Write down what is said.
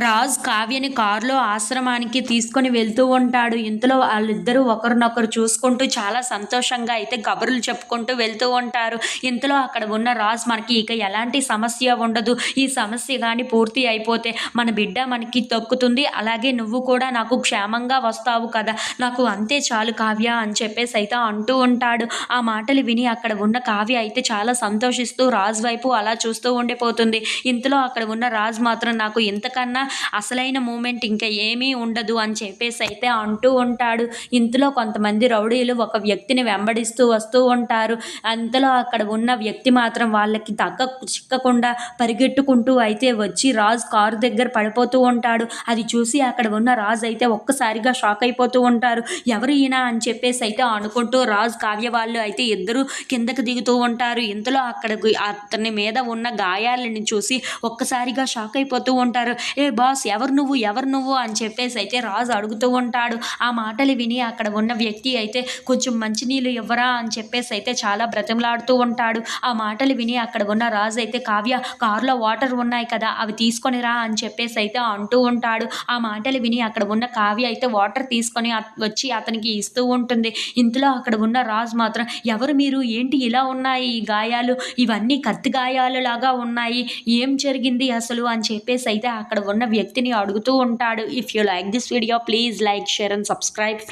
రాజ్ కావ్యని కారులో ఆశ్రమానికి తీసుకొని వెళ్తూ ఉంటాడు. ఇంతలో వాళ్ళిద్దరూ ఒకరినొకరు చూసుకుంటూ చాలా సంతోషంగా అయితే కబుర్లు చెప్పుకుంటూ వెళ్తూ ఉంటారు. ఇంతలో అక్కడ ఉన్న రాజ్ మనకి ఇక ఎలాంటి సమస్య ఉండదు. ఈ సమస్య కానీ పూర్తి అయిపోతే మన బిడ్డ మనకి తొక్కుతుంది. అలాగే నువ్వు కూడా నాకు క్షేమంగా వస్తావు కదా. నాకు అంతే చాలు కావ్య అని చెప్పేసి అయితే అంటూ ఉంటాడు. ఆ మాటలు విని అక్కడ ఉన్న కావ్య అయితే చాలా సంతోషిస్తూ రాజ్ వైపు అలా చూస్తూ ఉండిపోతుంది. ఇంతలో అక్కడ ఉన్న రాజ్ మాత్రం నాకు ఇంతకన్నా అసలైన మూమెంట్ ఇంకా ఏమీ ఉండదు అని చెప్పేసి అయితే అంటూ ఉంటాడు. ఇంతలో కొంతమంది రౌడీలు ఒక వ్యక్తిని వెంబడిస్తూ వస్తూ ఉంటారు. అంతలో అక్కడ ఉన్న వ్యక్తి మాత్రం వాళ్ళకి తగ్గ చిక్కకుండా పరిగెట్టుకుంటూ అయితే వచ్చి రాజు కారు దగ్గర పడిపోతూ ఉంటాడు. అది చూసి అక్కడ ఉన్న రాజు అయితే ఒక్కసారిగా షాక్ అయిపోతూ ఉంటారు. ఎవరు ఈయన అని చెప్పేసి అయితే అనుకుంటూ రాజు కావ్య వాళ్ళు అయితే ఇద్దరు కిందకు దిగుతూ ఉంటారు. ఇంతలో అక్కడ అతని మీద ఉన్న గాయాలని చూసి ఒక్కసారిగా షాక్ అయిపోతూ ఉంటారు. ఏ బాస్ ఎవరు నువ్వు ఎవరు నువ్వు అని చెప్పేసి అయితే రాజు అడుగుతూ ఉంటాడు. ఆ మాటలు విని అక్కడ ఉన్న వ్యక్తి అయితే కొంచెం మంచినీళ్ళు ఇవ్వరా అని చెప్పేసి అయితే చాలా బ్రతిమలాడుతూ ఉంటాడు. ఆ మాటలు విని అక్కడ ఉన్న రాజు అయితే కావ్య కారులో వాటర్ ఉన్నాయి కదా అవి తీసుకొని రా అని చెప్పేసి అయితే అంటూ ఉంటాడు. ఆ మాటలు విని అక్కడ ఉన్న కావ్య అయితే వాటర్ తీసుకొని వచ్చి అతనికి ఇస్తూ ఉంటుంది. ఇంతలో అక్కడ ఉన్న రాజు మాత్రం ఎవరు మీరు? ఏంటి ఇలా ఉన్నాయి ఈ గాయాలు? ఇవన్నీ కత్తి గాయాలు లాగా ఉన్నాయి. ఏం జరిగింది అసలు? అని చెప్పేసి అయితే అక్కడ ఉన్న వ్యక్తిని అడుగుతూ ఉంటాడు. If you like this video please like share and subscribe